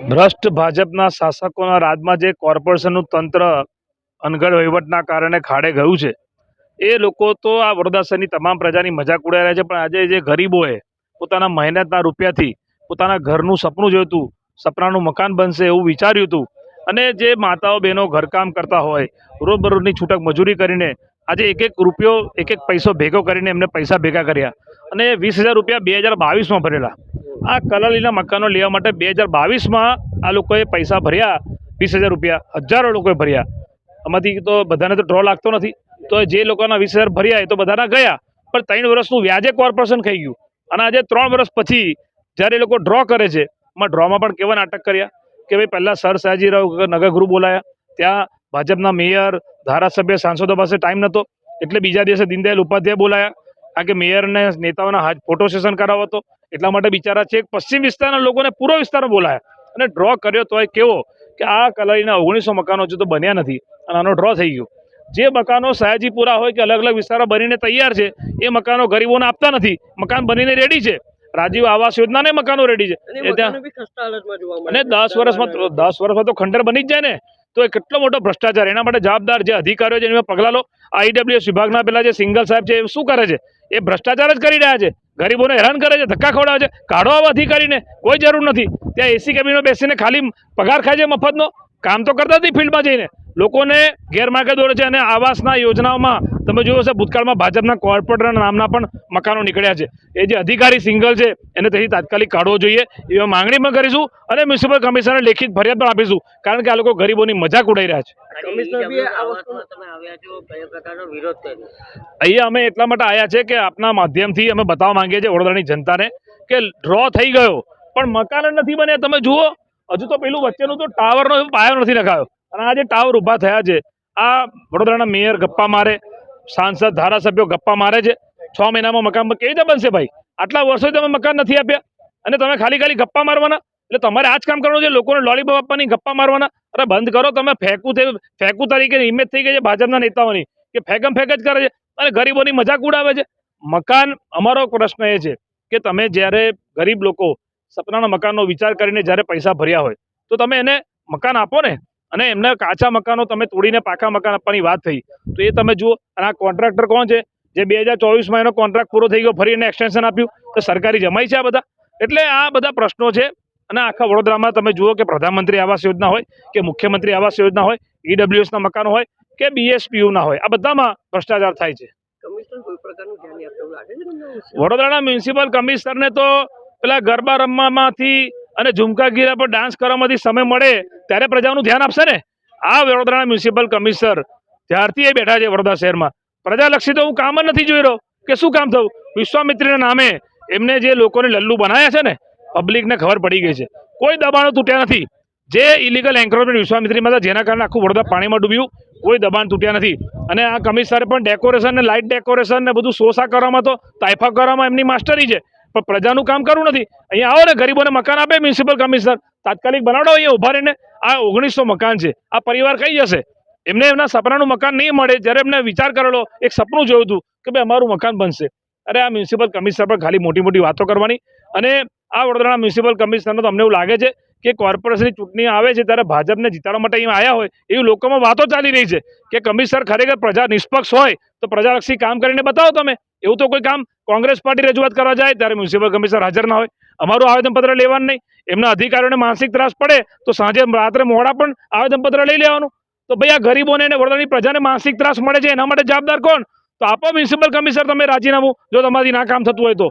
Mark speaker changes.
Speaker 1: ભ્રષ્ટ ભાજપના શાસકોના રાજમાં જે કોર્પોરેશનનું તંત્ર અનગઢ વહીવટના કારણે ખાડે ગયું છે, એ લોકો તો આ વડોદરાની તમામ પ્રજાની મજાક ઉડાવી રહ્યા છે, પણ આજે જે ગરીબોએ પોતાના મહેનતના રૂપિયાથી પોતાના ઘરનું સપનું જોયું સપનાનું મકાન બનશે એવું વિચાર્યું હતું, અને જે માતાઓ બહેનો ઘરકામ કરતા હોય, રોજબરોજની છૂટક મજૂરી કરીને આજે એક એક રૂપિયો, એક એક પૈસો ભેગો કરીને એમને પૈસા ભેગા કર્યા અને વીસ હજાર રૂપિયા બે હજાર બાવીસમાં ભરેલા. આ કલાલીના મકાનો લેવા માટે બે હજાર બાવીસમાં આ લોકોએ પૈસા ભર્યા, વીસ હજાર રૂપિયા, હજારો લોકોએ ભર્યા. આમાંથી તો બધાને તો ડ્રો લાગતો નથી. તો જે લોકોના વીસ હજાર ભર્યા એ તો બધાના ગયા. પણ ત્રણ વર્ષનું વ્યાજે કોર્પોરેશન ખાઈ ગયું. અને આજે ત્રણ વર્ષ પછી જ્યારે એ લોકો ડ્રો કરે છે, એમાં ડ્રોમાં પણ કેવા નાટક કર્યા? કે ભાઈ પહેલાં સર સયાજીરાવ નગરગૃહ બોલાયા. ત્યાં ભાજપના મેયર, ધારાસભ્ય, સાંસદો પાસે ટાઈમ નહોતો એટલે બીજા દિવસે દીનદયાલ ઉપાધ્યાય બોલાયા. કારણ કે મેયરને નેતાઓના હાથ ફોટો સેશન કરાવો હતો. એટલા માટે બિચારા છે પશ્ચિમ વિસ્તારના લોકોને પૂર્વ વિસ્તાર બોલાયા. અને ડ્રો કર્યો તોય કેવો કે આ કલાઈના ઓગણીસો મકાનો હજુ તો બન્યા નથી. અને આનો ડ્રો થઈ ગયો. જે મકાનો સયાજીપુરા હોય કે અલગ અલગ વિસ્તારો બનીને તૈયાર છે એ મકાનો ગરીબોને આપતા નથી. મકાન બનીને રેડી છે. રાજીવ આવાસ યોજનાને મકાનો રેડી છે.
Speaker 2: અને.
Speaker 1: દસ વર્ષમાં દસ વર્ષમાં તો ખંડર બની જ જાય ને. તો એ કેટલો મોટો ભ્રષ્ટાચાર. એના માટે જવાબદાર જે અધિકારીઓ છે એમાં પગલાં લો. આઈડબ્લ્યુએસ વિભાગના પેલા જે સિંગલ સાહેબ છે, એ શું કરે છે? એ ભ્રષ્ટાચાર જ કરી રહ્યા છે. ગરીબોને હેરાન કરે છે, ધક્કા ખવડાવે છે. કાઢો આવા અધિકારીને. કોઈ જરૂર નથી. ત્યાં એસી કેબિનો બેસીને ખાલી પગાર ખાય છે મફતનો. કામ તો કરતા નથી ફિલ્ડમાં જઈને. લોકોને ગેરમાર્ગે દોરે છે અને આવાસના યોજનાઓમાં તમે જોયું હશે ભૂતકાળમાં ભાજપના કોર્પોરેટરના નામના પણ મકાનો નીકળ્યા છે. એ જે અધિકારી સિંગલ છે એને તેથી તાત્કાલિક કાઢવો જોઈએ. એવી માંગણી પણ કરીશું અને મ્યુનિસિપલ કમિશનરને લેખિત ફરિયાદ પણ આપીશું કારણ કે આ લોકો ગરીબોની મજાક ઉડાઈ રહ્યા છે.
Speaker 2: કમિશનર બી આ વસ્તુ
Speaker 3: તમે આવ્યા છો કયા પ્રકારનો વિરોધ કર્યો?
Speaker 1: અહીંયા અમે એટલા માટે આવ્યા છે કે આપના માધ્યમથી અમે બતાવવા માંગીએ છીએ વડોદરાની જનતાને કે ડ્રો થઈ ગયો પણ મકાન નથી બન્યા. તમે જુઓ હજુ તો પેલું વચ્ચેનું તો ટાવરનો પાયો નથી નખાયો. અને આ જે ટાવર ઊભા થયા છે. આ વડોદરાના મેયર ગપ્પા મારે, સાંસદ, ધારાસભ્યો ગપ્પા મારે છે. છ મહિનામાં મકાન કેવી રીતે બનશે ભાઈ? આટલા વર્ષોથી તમે મકાન નથી આપ્યા. અને તમે ખાલી ખાલી ગપ્પા મારવાના? એટલે તમારે આ જ કામ કરવાનું છે, લોકોને લોલીપોપ આપવાની, ગપ્પા મારવાના. અરે બંધ કરો, તમે ફેંકું થઈ ફેંકું તરીકે ઇમેજ થઈ ગઈ છે ભાજપના નેતાઓની, કે ફેંકમ ફેંક જ કરે છે. અને ગરીબોની મજાક ઉડાવે છે. મકાન, અમારો પ્રશ્ન એ છે કે તમે જ્યારે ગરીબ લોકો સપનાના મકાનનો વિચાર કરીને જ્યારે પૈસા ભર્યા હોય, તો તમે એને મકાન આપો ને? અને એમને કાચા મકાનો તમે તોડીને પાકા મકાન આપવાની વાત થઈ. તો એ તમે જુઓ અને આ કોન્ટ્રાક્ટર કોણ છે? જે બે હજાર ચોવીસમાં એનો કોન્ટ્રાક્ટ પૂરો થઈ ગયો ફરી એને એક્સટેન્શન આપ્યું. તો સરકારી જમાઈ છે આ બધા? એટલે આ બધા પ્રશ્નો છે. અને આખા વડોદરામાં તમે જુઓ કે પ્રધાનમંત્રી આવાસ યોજના હોય કે મુખ્યમંત્રી આવાસ યોજના હોય ઈડબ્લ્યુએસના મકાનો હોય કે બીએસપીયુના હોય આ બધામાં ભ્રષ્ટાચાર થાય છે? વડોદરાના મ્યુનિસિપલ કમિશનરને તો પેલા ગરબા રમવામાંથી અને ઝુમકા ગીરા પર ડાન્સ કરવામાંથી સમય મળે ત્યારે પ્રજાનું ધ્યાન આપશે ને? આ વડોદરાના મ્યુનિસિપલ કમિશનર ત્યારથી એ બેઠા છે વડોદરા શહેરમાં. પ્રજાલક્ષી તો હું કામ જ નથી જોઈ રહ્યો. કે શું કામ થયું? વિશ્વામિત્રીના નામે એમને જે લોકોને લલ્લુ બનાવ્યા છે ને, પબ્લિકને ખબર પડી ગઈ છે. કોઈ દબાણો તૂટ્યા નથી. જે ઇલીગલ એન્ક્રોચમેન્ટ વિશ્વામિત્રીમાં હતા, જેના કારણે આખું વડોદરા પાણીમાં ડૂબ્યું, કોઈ દબાણ તૂટ્યા નથી. અને આ કમિશનરે પણ ડેકોરેશન ને લાઇટ ડેકોરેશન ને બધું શોષા કરવામાં તો તાઇફા કરવામાં એમની માસ્ટરી છે. પણ પ્રજાનું કામ કરવું નથી. અહીંયા આવો ને, ગરીબોને મકાન આપે, મ્યુનિસિપલ કમિશનર. તાત્કાલિક બનાવડો અહીંયા ઊભા રહીને. આ ઓગણીસો મકાન છે. આ પરિવાર કઈ જશે? એમને એમના સપનાનું મકાન નહીં મળે. જ્યારે એમને વિચાર કરેલો, એક સપનું જોયું હતું કે ભાઈ અમારું મકાન બનશે. અરે આ મ્યુનિસિપલ કમિશનર પર ખાલી મોટી મોટી વાતો કરવાની. અને આ વડોદરાના મ્યુનિસિપલ કમિશનરનો તો અમને એવું લાગે છે કે કોર્પોરેશનની ચૂંટણી આવે છે ત્યારે ભાજપને જીતાડવા માટે અહીંયા આવ્યા હોય, એવી લોકોમાં વાતો ચાલી રહી છે કે કમિશનર ખરેખર પ્રજા નિષ્પક્ષ હોય તો પ્રજાલક્ષી કામ કરીને બતાવો તમે. એવું તો કોઈ કામ કોંગ્રેસ પાર્ટી રજૂઆત કરવા જાય ત્યારે મ્યુનિસિપલ કમિશનર હાજર ના હોય. અમારું આવેદનપત્ર લેવાનું નહીં. એમના અધિકારીઓને માનસિક ત્રાસ પડે તો સાંજે રાત્રે મોડા પણ આવેદનપત્ર લઈ લેવાનું. તો ભાઈ આ ગરીબોને અને વડોદરાની પ્રજાને માનસિક ત્રાસ મળે છે, એના માટે જવાબદાર કોણ? તો આપો મ્યુનિસિપલ કમિશનર, તમે રાજીનામું. જો તમારી ના કામ થતું હોય તો.